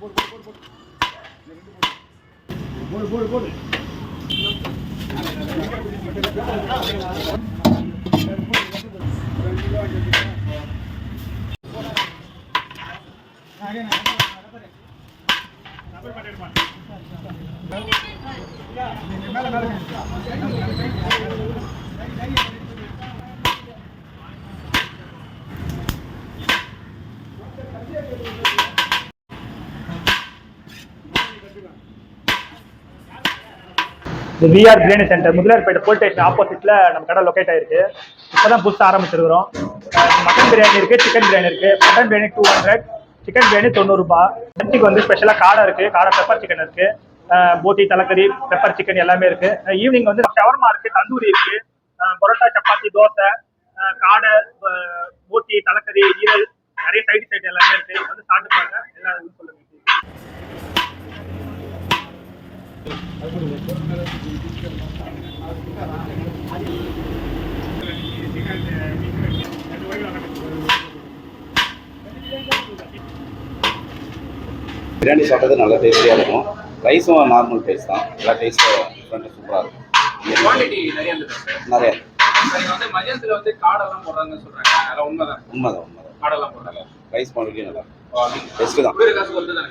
por, por, por, por. போடு போடு போடு. இந்த VR biryani centre Mudaliarpet police station ஆப்போசிட்ல நம்ம கடை லொக்கேட் ஆயிருக்கு. இப்பதான் புதுசாக ஆரம்பிச்சிருக்கிறோம். மட்டன் பிரியாணி இருக்கு சிக்கன் பிரியாணி இருக்கு. Mutton biryani two hundred chicken biryani தொண்ணூறுபா. ரூபாய் லஞ்சுக்கு வந்து ஸ்பெஷலா காடை இருக்கு. காடை பெப்பர் சிக்கன் இருக்கு. போட்டி தலைக்கறி பெப்பர் சிக்கன் எல்லாமே இருக்கு. ஈவினிங் வந்து ஷவர்மா இருக்கு தந்தூரி இருக்கு. பரோட்டா சப்பாத்தி தோசை காடை போட்டி தலைக்கறி ஈரல் நிறைய சைடு சைடு எல்லாமே இருக்கு. வந்து சாப்பிட்டு பாருங்க எல்லாம் சொல்லுங்க. பிரியாணி சாப்பிட்றது நல்ல டேஸ்டியாக இருக்கும். ரைஸும் நார்மல் டேஸ்ட் தான். எல்லா டேஸ்ட்டும் டிஃப்ரெண்ட்டு சூப்பராக இருக்கும். குவான்டிட்டி நிறைய நிறைய. வந்து மதியத்துல வந்து காடெல்லாம் போடுறாங்கன்னு சொல்றாங்க. அதெல்லாம் உண்மைதான். உண்மைதான் உண்மைதான். காடெல்லாம் போடுறாங்க ரைஸ் குவான்டிட்டி நல்லா பெஸ்ட்டு தான். காசு வந்து தானே.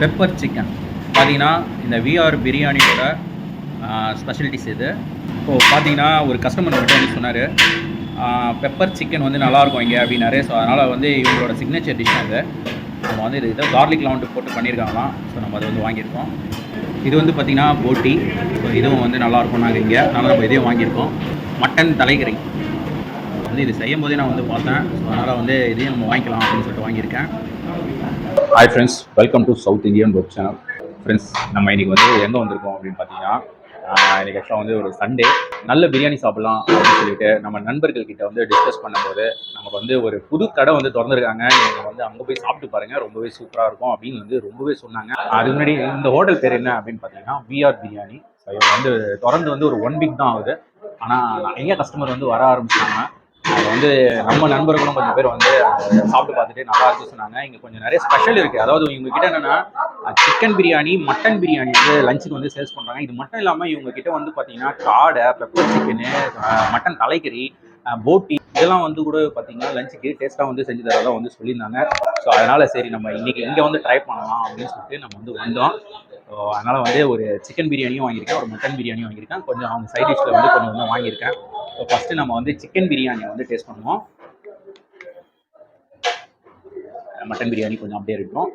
பெப்பர் சிக்கன் பார்த்தீங்கன்னா இந்த விஆர் பிரியாணியோட ஸ்பெஷலிட்டிஸ் இது. இப்போது பார்த்தீங்கன்னா ஒரு கஸ்டமர் மட்டும் வந்து சொன்னார் பெப்பர் சிக்கன் வந்து நல்லாயிருக்கும் இங்கே அப்படின்னாரு. ஸோ அதனால் வந்து இவங்களோட சிக்னேச்சர் டிஷ் அது. நம்ம வந்து இது இதை கார்லிக்லாம் வந்து போட்டு பண்ணியிருக்காங்களாம் ஸோ நம்ம அதை வந்து வாங்கியிருக்கோம். இது வந்து பார்த்திங்கன்னா போட்டி ஸோ இதுவும் வந்து நல்லாயிருக்கும் நாங்கள் இங்கே. அதனால் நம்ம இதையும் வாங்கியிருக்கோம். மட்டன் தலைக்கறி. வந்து இது செய்யும் போதே நான் வந்து பார்த்தேன். ஸோ அதனால் வந்து இதையும் நம்ம வாங்கிக்கலாம் அப்படின்னு சொல்லிட்டு வாங்கியிருக்கேன். Hi friends welcome to South Indian web channel friends நம்ம இன்னைக்கு வந்து எங்கே வந்திருக்கோம் அப்படின்னு பார்த்தீங்கன்னா எனக்கு இன்னைக்கு ஆக்சுவலாக வந்து ஒரு சண்டே நல்ல பிரியாணி சாப்பிடலாம் அப்படின்னு சொல்லிட்டு நம்ம நண்பர்கள் கிட்ட வந்து டிஸ்கஸ் பண்ணும்போது நமக்கு வந்து ஒரு புது கடை வந்து திறந்துருக்காங்க. நீங்கள் வந்து அங்கே போய் சாப்பிட்டு பாருங்கள் ரொம்பவே சூப்பராக இருக்கும் அப்படின்னு வந்து ரொம்பவே சொன்னாங்க. அது முன்னாடி இந்த ஹோட்டல் பேர் என்ன அப்படின்னு பார்த்தீங்கன்னா விஆர் பிரியாணி ஸோ இவங்க வந்து திறந்து வந்து ஒரு ஒன் வீக் தான் ஆகுது. ஆனால் நிறைய கஸ்டமர் வந்து வர ஆரம்பிச்சாங்க அது வந்து நம்ம நண்பர்களும் கொஞ்சம் பேர் வந்து சாப்பிட்டு பார்த்துட்டு நல்லா இருக்கு சொன்னாங்க. இங்கே கொஞ்சம் நிறைய ஸ்பெஷல் இருக்குது அதாவது இவங்க கிட்ட என்னென்னா சிக்கன் பிரியாணி மட்டன் பிரியாணி வந்து லஞ்சுக்கு வந்து சேல்ஸ் பண்ணுறாங்க இது மட்டும் இல்லாமல் இவங்க கிட்ட வந்து பார்த்தீங்கன்னா காடை பெப்பர் சிக்கனு மட்டன் தலைக்கறி போட்டி இதெல்லாம் வந்து கூட பார்த்தீங்கன்னா லஞ்சுக்கு டேஸ்ட்டாக வந்து செஞ்சு தரதா வந்து சொல்லியிருந்தாங்க. ஸோ அதனால் சரி நம்ம இன்றைக்கி இங்கே வந்து ட்ரை பண்ணலாம் அப்படின்னு சொல்லிட்டு நம்ம வந்து வந்தோம். ஸோ அதனால் வந்து ஒரு சிக்கன் பிரியாணியும் வாங்கியிருக்கேன் ஒரு மட்டன் பிரியாணியும் வாங்கியிருக்கேன். கொஞ்சம் அவங்க சைட் டிஷ்ஷில் வந்து கொஞ்சம் கொஞ்சம் வாங்கியிருக்கேன். ஸோ ஃபஸ்ட்டு நம்ம வந்து சிக்கன் பிரியாணியை வந்து டேஸ்ட் பண்ணுவோம். மட்டன் பிரியாணி கொஞ்சம் அப்படியே இருக்கும்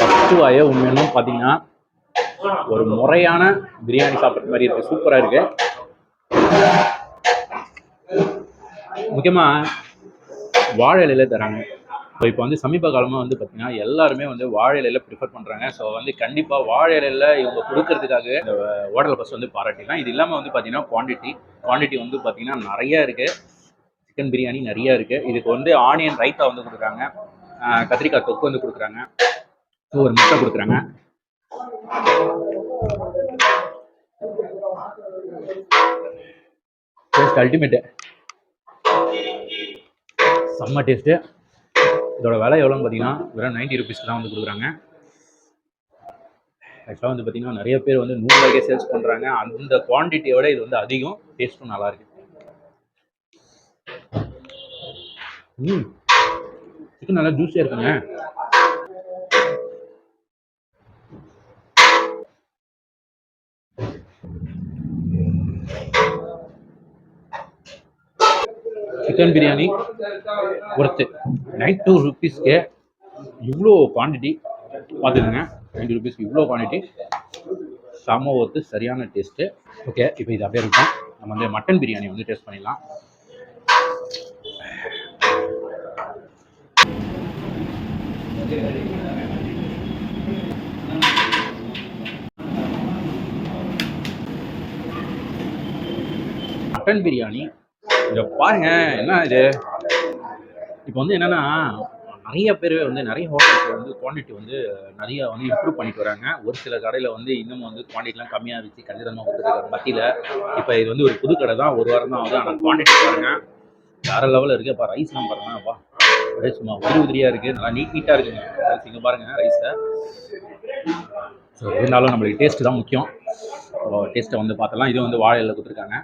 ஃபஸ்ட்டு வாய பார்த்தீங்கன்னா ஒரு முறையான பிரியாணி சாப்பிட்ற மாதிரி இருக்கு. சூப்பராக இருக்கு. முக்கியமாக வாழை இலையில தராங்க. ஸோ இப்போ வந்து சமீப காலமாக வந்து பார்த்தீங்கன்னா எல்லாருமே வந்து வாழை இலையில ப்ரிஃபர் பண்ணுறாங்க ஸோ வந்து கண்டிப்பாக வாழை இலையில இவங்க கொடுக்கறதுக்காக இந்த ஓடல் பஸ் வந்து பாராட்டிலாம் இது இல்லாமல் வந்து பார்த்தீங்கன்னா குவாண்டிட்டி குவாண்டிட்டி வந்து பார்த்தீங்கன்னா நிறைய இருக்குது சிக்கன் பிரியாணி நிறையா இருக்குது இதுக்கு வந்து ஆனியன் ரைத்தா வந்து கொடுக்குறாங்க. கத்திரிக்காய் தொக்கு வந்து கொடுக்குறாங்க. ஸோ ஒரு முட்டை கொடுக்குறாங்க. டேஸ்ட் அல்டிமேட்டு செம்ம டேஸ்ட்டு. இதோட விலை எவ்வளோன்னு பார்த்தீங்கன்னா வெறும் நைன்ட்டி ருபீஸ்க்கு தான் வந்து கொடுக்குறாங்க. ஆக்சுவலாக வந்து பார்த்தீங்கன்னா நிறைய பேர் வந்து நூறுரூவாய்க்கே சேல்ஸ் பண்ணுறாங்க அந்த குவான்டிட்டியோட இது வந்து அதிகம். டேஸ்ட்டும் நல்லாயிருக்கு ம். சிக்கன் நல்லா ஜூஸியாக இருக்குங்க. Chicken biryani worth nine two ருபீஸ்க்கு இவ்வளோ குவான்டிட்டி பார்த்துக்குங்க. நைன்டி ருபீஸ்க்கு இவ்வளோ குவான்டிட்டி செம்ம ஒர்த்து சரியான டேஸ்ட்டு ஓகே இப்போ இது அப்படியே இருக்கும். நம்ம வந்து மட்டன் பிரியாணி வந்து டேஸ்ட் பண்ணிடலாம். மட்டன் பிரியாணி இதை பாருங்க என்ன இது? இப்போ வந்து என்னன்னா நிறைய பேர் வந்து நிறைய ஹோட்டல்ஸ் வந்து குவான்டிட்டி வந்து நிறைய வந்து இம்ப்ரூவ் பண்ணிட்டு வராங்க. ஒரு சில கடையில் வந்து இன்னும் வந்து குவான்டிட்டிலாம் கம்மியாக இருந்துச்சு கச்சிதமாக கொடுத்துருக்காங்க. மத்தியில் இப்போ இது வந்து ஒரு புது கடை தான். ஒரு வாரம் தான் ஆகுது. ஆனால் குவான்டிட்டி பாருங்க வேற லெவலில் இருக்குது அப்போ ரைஸ்லாம் பாருங்க. அப்பா அப்படியே சும்மா உதிரி உதிரியாக இருக்குது நல்லா நீட் நீட்டாக இருக்குங்க. ரைஸ் இங்கே பாருங்க ரைஸை ஸோ இருந்தாலும் நம்மளுக்கு டேஸ்ட் தான் முக்கியம். டேஸ்ட்டை வந்து பார்த்தலாம் இது வந்து வாழையில் கொடுத்துருக்காங்க.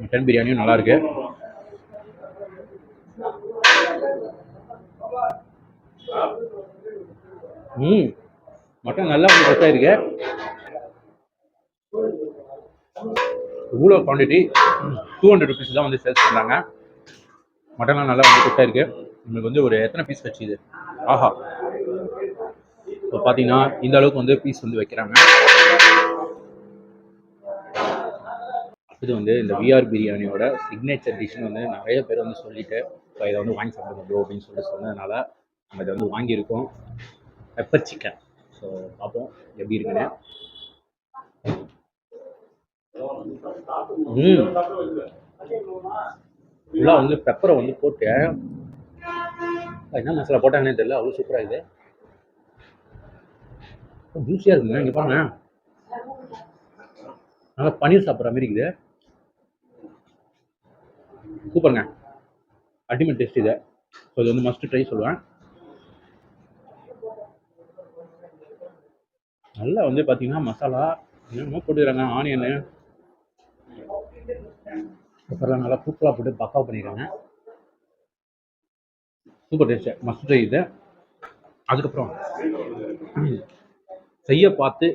மட்டன் பிரியாணியும் நல்லா இருக்கு. ம் மட்டன் நல்லா வந்து ஃப்ரெஷ்ஷாக இருக்கு இவ்வளோ குவான்டிட்டி டூ ஹண்ட்ரட் ருபீஸ் தான் வந்து சேல்ஸ் பண்ணாங்க மட்டன்லாம் நல்லா வந்து ஃப்ரெஷ்ஷாக இருக்கு உங்களுக்கு வந்து ஒரு எத்தனை பீஸ் வச்சு இது? ஆஹா. இப்போ பார்த்தீங்கன்னா இந்த அளவுக்கு வந்து பீஸ் வந்து வைக்கிறாங்க. இது வந்து இந்த விஆர் பிரியாணியோட சிக்னேச்சர் டிஷ்னு வந்து நிறைய பேர் வந்து சொல்லிட்டு இப்போ இதை வந்து வாங்கி சாப்பிடுங்க ப்ரோ அப்படின்னு சொல்லிட்டு சொன்னதுனால நம்ம இதை வந்து வாங்கியிருக்கோம். பெப்பர் சிக்கன் ஸோ பார்ப்போம். எப்படி இருக்குன்னு. ம். ஃபுல்லாக வந்து பெப்பரை வந்து போட்டு என்ன மசாலா போட்டாங்கன்னே தெரியல அவ்வளோ சூப்பராக இருக்குது ஜூஸியாக இருக்குங்க. இங்கே பாருங்க. நல்லா பன்னீர் சாப்பிட்ற மாதிரி இருக்குது. சூப்பருங்க அல்டிமேட் டேஸ்ட் இது. ஸோ இது வந்து மஸ்ட் ட்ரை சொல்லுவேன். நல்லா வந்து பார்த்தீங்கன்னா மசாலா என்னென்னமோ போட்டுக்கிறாங்க ஆனியனு அப்புறம் நல்லா சூப்பராக போட்டு பக்காவ் பண்ணிடுறாங்க சூப்பர் டேஸ்ட்டு மஸ்ட் ட்ரை இது. அதுக்கப்புறம் செய்ய பார்த்து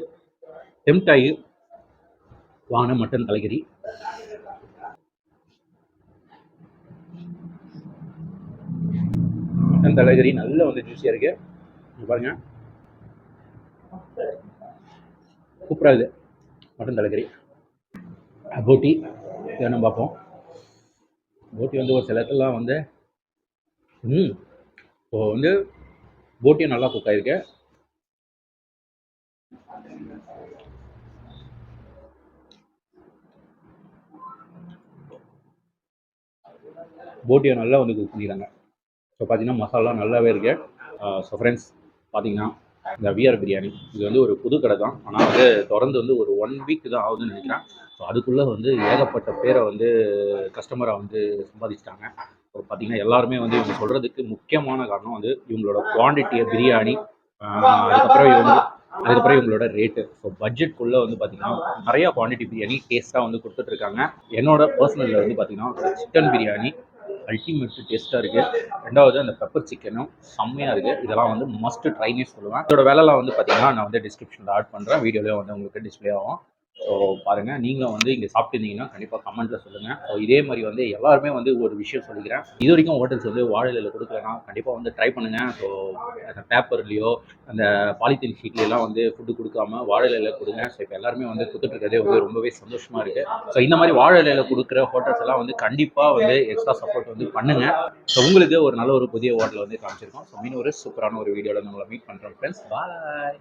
டெம்ட் ஆகி வாங்கின மட்டன் தலைக்கறி. மட்டன் தலைக்கறி நல்லா வந்து ஜூஸியாக இருக்கு. பாருங்க. சூப்பராக இருக்குது மட்டன் தலைகறி போட்டி. வேணும் பார்ப்போம். போட்டி வந்து ஒரு சில இடத்துலலாம் வந்து ம் இப்போ வந்து போட்டியும் நல்லா குக் ஆயிருக்கு. போட்டியை நல்லா வந்து குக் பண்ணிடுறாங்க ஸோ பார்த்தீங்கன்னா மசாலா நல்லாவே இருக்கு. ஸோ ஃப்ரெண்ட்ஸ் பார்த்தீங்கன்னா இந்த விஆர் பிரியாணி இது வந்து ஒரு புது கடை தான். ஆனால் வந்து தொடர்ந்து வந்து ஒரு ஒன் வீக் தான் ஆகுதுன்னு நினைக்கிறேன். ஸோ அதுக்குள்ளே வந்து ஏகப்பட்ட பேரை வந்து கஸ்டமரை வந்து சம்பாதிச்சிட்டாங்க. ஸோ பார்த்தீங்கன்னா எல்லாருமே வந்து இவங்க சொல்கிறதுக்கு முக்கியமான காரணம் வந்து இவங்களோட குவான்டிட்டியை பிரியாணி அதுக்கப்புறம் இவங்க அதுக்கப்புறம் இவங்களோட ரேட்டு ஸோ பட்ஜெட்குள்ளே வந்து பார்த்தீங்கன்னா நிறையா குவான்டிட்டி பிரியாணி டேஸ்ட்டாக வந்து கொடுத்துட்ருக்காங்க என்னோட பர்சனலில் வந்து பார்த்தீங்கன்னா சிக்கன் பிரியாணி அல்டிமேட் டேஸ்ட்டாக இருக்குது ரெண்டாவது அந்த பெப்பர் சிக்கனும் செம்மையாக இருக்குது இதெல்லாம் வந்து மஸ்ட் ட்ரைனே சொல்லுவேன். இதோட விலைலாம் வந்து பார்த்தீங்கன்னா நான் வந்து டிஸ்கிரிப்ஷனில் ஆட் பண்ணுறேன் வீடியோலேயே வந்து உங்களுக்கு டிஸ்பிளே ஆகும். ஸோ பாருங்கள் நீங்களும் வந்து இங்கே சாப்பிட்டுருந்தீங்கன்னா கண்டிப்பாக கமெண்ட்டில் சொல்லுங்கள் ஸோ இதே மாதிரி வந்து எல்லாருமே வந்து ஒரு விஷயம் சொல்லிக்கிறேன். இது வரைக்கும் ஹோட்டல்ஸ் வந்து வாழையில் கொடுக்கலன்னா கண்டிப்பாக வந்து ட்ரை பண்ணுங்கள் ஸோ அந்த பேப்பர்லேயோ அந்த பாலித்தீன் ஷீட்லையெல்லாம் வந்து ஃபுட்டு கொடுக்காம வாழை கொடுங்க. ஸோ இப்போ எல்லாருமே வந்து கொடுத்துட்ருக்கதே வந்து ரொம்பவே சந்தோஷமாக இருக்குது ஸோ இந்த மாதிரி வாழை கொடுக்குற ஹோட்டல்ஸ் எல்லாம் வந்து கண்டிப்பாக வந்து எக்ஸ்ட்ரா சப்போர்ட் வந்து பண்ணுங்கள் ஸோ உங்களுக்கு ஒரு நல்ல ஒரு புதிய ஹோட்டல் வந்து காமிச்சிருக்கோம். ஸோ மீன் ஒரு சூப்பரான ஒரு வீடியோவில் நம்மளை மீட் பண்ணுறோம் ஃப்ரெண்ட்ஸ் பாய்